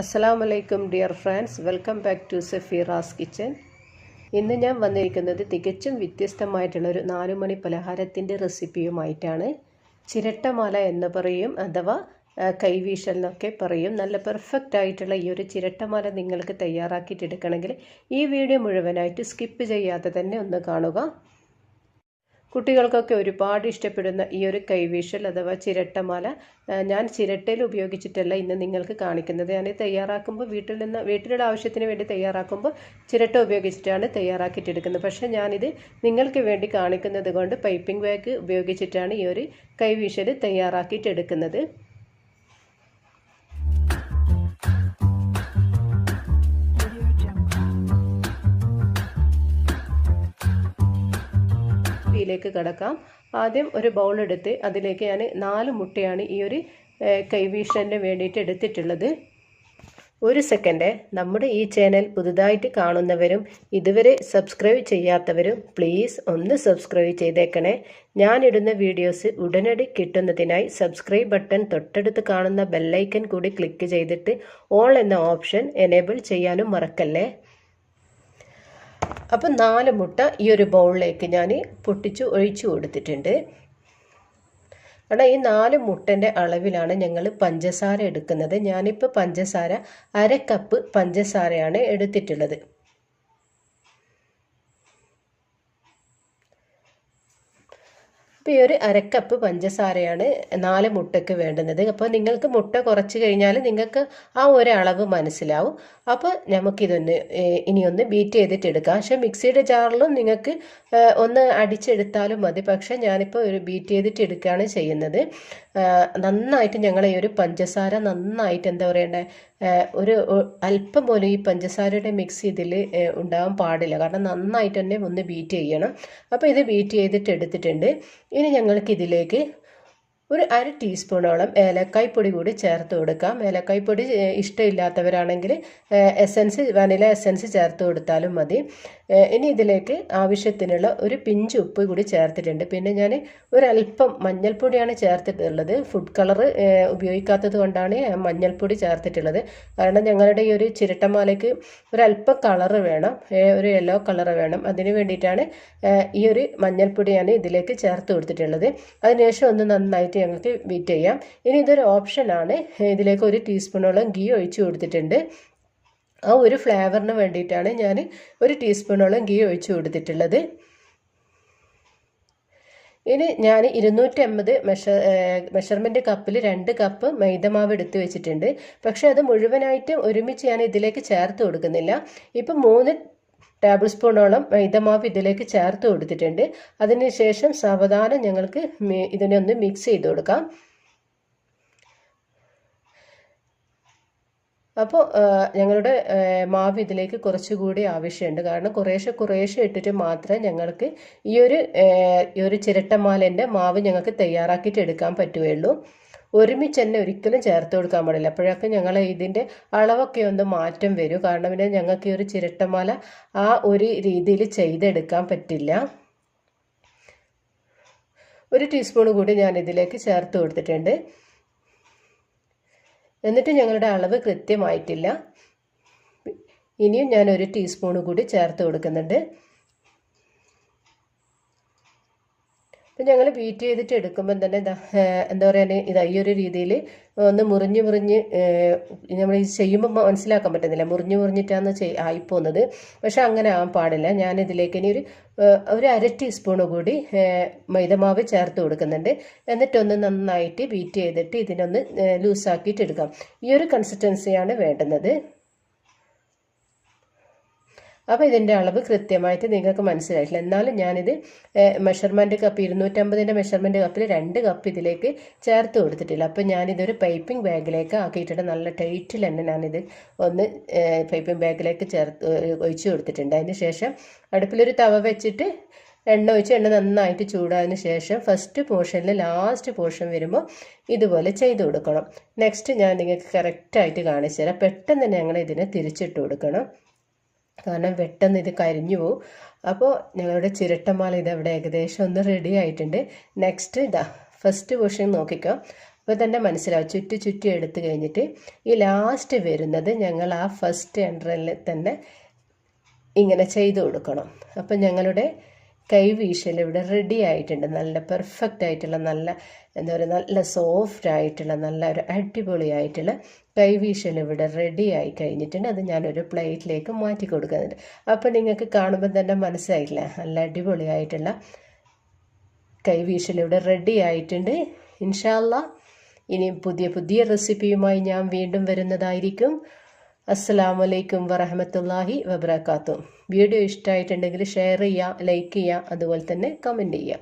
അസ്സാം വലൈക്കും dear friends. Welcome back to Safeera's kitchen. ഇന്ന് ഞാൻ വന്നിരിക്കുന്നത് തികച്ചും വ്യത്യസ്തമായിട്ടുള്ള ഒരു നാലുമണി പലഹാരത്തിന്റെ റെസിപ്പിയുമായിട്ടാണ്. ചിരട്ടമാല എന്ന് പറയും അഥവാ കൈവീശൽ എന്നൊക്കെ പറയും. നല്ല പെർഫെക്റ്റ് ആയിട്ടുള്ള ഈ ഒരു ചിരട്ടമാല നിങ്ങൾക്ക് തയ്യാറാക്കിയിട്ടെടുക്കണമെങ്കിൽ ഈ വീഡിയോ മുഴുവനായിട്ട് സ്കിപ്പ് ചെയ്യാതെ തന്നെ ഒന്ന് കാണുക. കുട്ടികൾക്കൊക്കെ ഒരുപാട് ഇഷ്ടപ്പെടുന്ന ഈ ഒരു കൈവീശൽ അഥവാ ചിരട്ടമാല ഞാൻ ചിരട്ടയിൽ ഉപയോഗിച്ചിട്ടല്ല ഇന്ന് നിങ്ങൾക്ക് കാണിക്കുന്നത്. ഞാൻ തയ്യാറാക്കുമ്പോൾ വീട്ടിൽ നിന്ന് വീട്ടിലുള്ള ആവശ്യത്തിന് വേണ്ടി തയ്യാറാക്കുമ്പോൾ ചിരട്ട ഉപയോഗിച്ചിട്ടാണ് തയ്യാറാക്കിയിട്ടെടുക്കുന്നത്. പക്ഷേ ഞാനിത് നിങ്ങൾക്ക് വേണ്ടി കാണിക്കുന്നത് കൊണ്ട് പൈപ്പിംഗ് ബാഗ് ഉപയോഗിച്ചിട്ടാണ് ഈ ഒരു കൈവീശൽ തയ്യാറാക്കിയിട്ടെടുക്കുന്നത്. ിലേക്ക് കിടക്കാം. ആദ്യം ഒരു ബൗൾ എടുത്ത് അതിലേക്ക് ഞാൻ നാല് മുട്ടയാണ് ഈ ഒരു കൈവീഷന് വേണ്ടിയിട്ട് എടുത്തിട്ടുള്ളത്. ഒരു സെക്കൻഡ് നമ്മുടെ ഈ ചാനൽ പുതുതായിട്ട് കാണുന്നവരും ഇതുവരെ സബ്സ്ക്രൈബ് ചെയ്യാത്തവരും പ്ലീസ് ഒന്ന് സബ്സ്ക്രൈബ് ചെയ്തേക്കണേ. ഞാനിടുന്ന വീഡിയോസ് ഉടനടി കിട്ടുന്നതിനായി സബ്സ്ക്രൈബ് ബട്ടൺ തൊട്ടടുത്ത് കാണുന്ന ബെല്ലൈക്കൻ കൂടി ക്ലിക്ക് ചെയ്തിട്ട് ഓൾ എന്ന ഓപ്ഷൻ എനേബിൾ ചെയ്യാനും മറക്കല്ലേ? അപ്പം നാല് മുട്ട ഈ ഒരു ബൗളിലേക്ക് ഞാൻ പൊട്ടിച്ച് ഒഴിച്ചു കൊടുത്തിട്ടുണ്ട്. കാരണം ഈ നാല് മുട്ടന്റെ അളവിലാണ് ഞങ്ങൾ പഞ്ചസാര എടുക്കുന്നത്. ഞാനിപ്പോൾ പഞ്ചസാര അര കപ്പ് പഞ്ചസാരയാണ് എടുത്തിട്ടുള്ളത്. അപ്പോൾ ഈ ഒരു അരക്കപ്പ് പഞ്ചസാരയാണ് നാല് മുട്ടയ്ക്ക് വേണ്ടുന്നത്. അപ്പോൾ നിങ്ങൾക്ക് മുട്ട കുറച്ച് കഴിഞ്ഞാൽ നിങ്ങൾക്ക് ആ ഒരളവ് മനസ്സിലാവും. അപ്പോൾ നമുക്കിതൊന്ന് ഇനിയൊന്ന് ബീറ്റ് ചെയ്തിട്ട് എടുക്കാം. പക്ഷേ മിക്സിയുടെ ജാറിലും നിങ്ങൾക്ക് ഒന്ന് അടിച്ചെടുത്താലും മതി. പക്ഷേ ഞാനിപ്പോൾ ഒരു ബീറ്റ് ചെയ്തിട്ട് എടുക്കുകയാണ് ചെയ്യുന്നത്. നന്നായിട്ട് ഞങ്ങൾ ഈ ഒരു പഞ്ചസാര നന്നായിട്ട് എന്താ പറയണ്ടേ ഒരു അല്പം പോലും ഈ പഞ്ചസാരയുടെ മിക്സ് ഇതിൽ ഉണ്ടാകാൻ പാടില്ല. കാരണം നന്നായിട്ട് തന്നെ ഒന്ന് ബീറ്റ് ചെയ്യണം. അപ്പോൾ ഇത് ബീറ്റ് ചെയ്തിട്ട് എടുത്തിട്ടുണ്ട്. ഇനി ഞങ്ങൾക്ക് ഇതിലേക്ക് ഒരു അര ടീസ്പൂണോളം ഏലക്കായ് പൊടി കൂടി ചേർത്ത് കൊടുക്കാം. ഏലക്കായ് പൊടി ഇഷ്ടമില്ലാത്തവരാണെങ്കിൽ എസൻസ് വനില എസൻസ് ചേർത്ത് കൊടുത്താലും മതി. ഇനി ഇതിലേക്ക് ആവശ്യത്തിനുള്ള ഒരു പിഞ്ച് ഉപ്പ് കൂടി ചേർത്തിട്ടുണ്ട്. പിന്നെ ഞാൻ ഒരല്പം മഞ്ഞൾപ്പൊടിയാണ് ചേർത്തിട്ടുള്ളത്. ഫുഡ് കളർ ഉപയോഗിക്കാത്തത് കൊണ്ടാണ് മഞ്ഞൾപ്പൊടി ചേർത്തിട്ടുള്ളത്. കാരണം ഞങ്ങളുടെ ഈ ഒരു ചിരട്ടമാലയ്ക്ക് ഒരല്പം കളറ് വേണം. ഒരു യെല്ലോ കളറ് വേണം. അതിന് വേണ്ടിയിട്ടാണ് ഈ ഒരു മഞ്ഞൾപ്പൊടി ഞാൻ ഇതിലേക്ക് ചേർത്ത് കൊടുത്തിട്ടുള്ളത്. അതിനുശേഷം ഒന്ന് നന്നായിട്ട് ഞങ്ങൾക്ക് ബീറ്റ് ചെയ്യാം. ഇനി ഇതൊരു ഓപ്ഷനാണ് ഇതിലേക്ക് ഒരു ടീസ്പൂണോളം ഗീ ഒഴിച്ചു കൊടുത്തിട്ടുണ്ട്. ആ ഒരു ഫ്ലേവറിന് വേണ്ടിയിട്ടാണ് ഞാൻ ഒരു ടീസ്പൂണോളം ഗീ ഒഴിച്ചു കൊടുത്തിട്ടുള്ളത്. ഇനി ഞാൻ ഇരുന്നൂറ്റി അമ്പത് മെഷർ മെഷർമെന്റ് കപ്പിൽ രണ്ട് കപ്പ് മൈദമാവ് എടുത്ത് വെച്ചിട്ടുണ്ട്. പക്ഷേ അത് മുഴുവനായിട്ടും ഒരുമിച്ച് ഞാൻ ഇതിലേക്ക് ചേർത്ത് കൊടുക്കുന്നില്ല. ഇപ്പം മൂന്ന് ടേബിൾ സ്പൂണോളം മൈദമാവ് ഇതിലേക്ക് ചേർത്ത് കൊടുത്തിട്ടുണ്ട്. അതിനുശേഷം സാവധാനം ഞങ്ങൾക്ക് ഇതിനെ ഒന്ന് മിക്സ് ചെയ്ത് കൊടുക്കാം. അപ്പോൾ ഞങ്ങളുടെ മാവ് ഇതിലേക്ക് കുറച്ചുകൂടി ആവശ്യമുണ്ട്. കാരണം കുറേശ്ശെ കുറേശ്ശെ ഇട്ടിട്ട് മാത്രമേ ഞങ്ങൾക്ക് ഈ ഒരു ഈ ഒരു ചിരട്ടമാലന്റെ മാവ് ഞങ്ങൾക്ക് തയ്യാറാക്കിയിട്ട് എടുക്കാൻ പറ്റുകയുള്ളൂ. ഒരുമിച്ച് തന്നെ ഒരിക്കലും ചേർത്ത് കൊടുക്കാൻ പാടില്ല. അപ്പോഴൊക്കെ ഞങ്ങൾ ഇതിന്റെ അളവൊക്കെ ഒന്ന് മാറ്റം വരും. കാരണം പിന്നെ ഞങ്ങൾക്ക് ഈ ഒരു ചിരട്ടമാല ആ ഒരു രീതിയിൽ ചെയ്തെടുക്കാൻ പറ്റില്ല. ഒരു ടീസ്പൂൺ കൂടി ഞാൻ ഇതിലേക്ക് ചേർത്ത് കൊടുത്തിട്ടുണ്ട്. എന്നിട്ട് ഞങ്ങളുടെ അളവ് കൃത്യമായിട്ടില്ല. ഇനിയും ഞാൻ ഒരു ടീസ്പൂൺ കൂടി ചേർത്ത് കൊടുക്കുന്നുണ്ട്. അപ്പം ഞങ്ങൾ ബീറ്റ് ചെയ്തിട്ട് എടുക്കുമ്പം തന്നെ എന്താ പറയുക ഇതാ ഈ ഒരു രീതിയിൽ ഒന്ന് മുറിഞ്ഞ് മുറിഞ്ഞ് നമ്മൾ ഇത് ചെയ്യുമ്പോൾ മനസ്സിലാക്കാൻ പറ്റുന്നില്ല. മുറിഞ്ഞ് മുറിഞ്ഞിട്ടാണ് ചെയ് ആയിപ്പോകുന്നത് പക്ഷെ അങ്ങനെ ആവാൻ പാടില്ല. ഞാനിതിലേക്ക് ഇനി ഒരു ഒരു അര ടീസ്പൂൺ കൂടി മൈദമാവ് ചേർത്ത് കൊടുക്കുന്നുണ്ട്. എന്നിട്ടൊന്ന് നന്നായിട്ട് ബീറ്റ് ചെയ്തിട്ട് ഇതിനൊന്ന് ലൂസാക്കിയിട്ട് എടുക്കാം ഈ ഒരു കൺസിസ്റ്റൻസിയാണ് വേണ്ടുന്നത്. അപ്പോൾ ഇതിന്റെ അളവ് കൃത്യമായിട്ട് നിങ്ങൾക്ക് മനസ്സിലായിട്ടില്ല. എന്നാലും ഞാനിത് മെഷർമെന്റ് കപ്പ് ഇരുന്നൂറ്റമ്പതിന്റെ മെഷർമെന്റ് കപ്പിൽ രണ്ട് കപ്പ് ഇതിലേക്ക് ചേർത്ത് കൊടുത്തിട്ടില്ല. അപ്പോൾ ഞാനിതൊരു പൈപ്പിംഗ് ബാഗിലേക്ക് ആക്കിയിട്ടുണ്ട്. നല്ല ടൈറ്റിൽ തന്നെ ഞാനിത് ഒന്ന് പൈപ്പിംഗ് ബാഗിലേക്ക് ചേർത്ത് ഒഴിച്ച് കൊടുത്തിട്ടുണ്ട്. അതിന് ശേഷം അടുപ്പിലൊരു തവ വെച്ചിട്ട് എണ്ണ ഒഴിച്ച് എണ്ണ നന്നായിട്ട് ചൂടായതിന് ശേഷം ഫസ്റ്റ് പോർഷനിൽ ലാസ്റ്റ് പോർഷൻ വരുമ്പോൾ ഇതുപോലെ ചെയ്ത് കൊടുക്കണം. നെക്സ്റ്റ് ഞാൻ നിങ്ങൾക്ക് കറക്റ്റായിട്ട് കാണിച്ചു തരാം. പെട്ടെന്ന് തന്നെ ഞങ്ങൾ ഇതിനെ തിരിച്ചിട്ട് കൊടുക്കണം. കാരണം പെട്ടെന്ന് ഇത് കരിഞ്ഞു പോകും അപ്പോൾ ഞങ്ങളുടെ ചിരട്ടമാല ഇത് അവിടെ ഏകദേശം ഒന്ന് റെഡി ആയിട്ടുണ്ട്. നെക്സ്റ്റ് ഇതാ ഫസ്റ്റ് പോർഷൻ നോക്കിക്കോ. അപ്പോൾ തന്നെ മനസ്സിലാവും. ചുറ്റി ചുറ്റി എടുത്തു കഴിഞ്ഞിട്ട് ഈ ലാസ്റ്റ് വരുന്നത് ഞങ്ങൾ ആ ഫസ്റ്റ് എൻട്രലിൽ തന്നെ ഇങ്ങനെ ചെയ്തു കൊടുക്കണം. അപ്പം ഞങ്ങളുടെ കൈവീശൽ ഇവിടെ റെഡി ആയിട്ടുണ്ട്. നല്ല പെർഫെക്റ്റ് ആയിട്ടുള്ള നല്ല എന്താ പറയുക നല്ല സോഫ്റ്റ് ആയിട്ടുള്ള നല്ല ഒരു അടിപൊളിയായിട്ടുള്ള കൈവീശൽ ഇവിടെ റെഡി ആയി കഴിഞ്ഞിട്ടുണ്ട്. അത് ഞാനൊരു പ്ലേറ്റിലേക്ക് മാറ്റി കൊടുക്കുന്നുണ്ട്. അപ്പോൾ നിങ്ങൾക്ക് കാണുമ്പോൾ തന്നെ മനസ്സിലായില്ല? നല്ല അടിപൊളിയായിട്ടുള്ള കൈവീശൽ ഇവിടെ റെഡി ആയിട്ടുണ്ട്. ഇൻഷാല്ല ഇനിയും പുതിയ പുതിയ റെസിപ്പിയുമായി ഞാൻ വീണ്ടും വരുന്നതായിരിക്കും. അസ്സാം വലൈക്കും വറഹമത്തല്ലാഹി വബർക്കാത്തു വീഡിയോ ഇഷ്ടമായിട്ടുണ്ടെങ്കിൽ ഷെയർ ചെയ്യുക ലൈക്ക് ചെയ്യുക അതുപോലെ തന്നെ കമന്റ് ചെയ്യുക.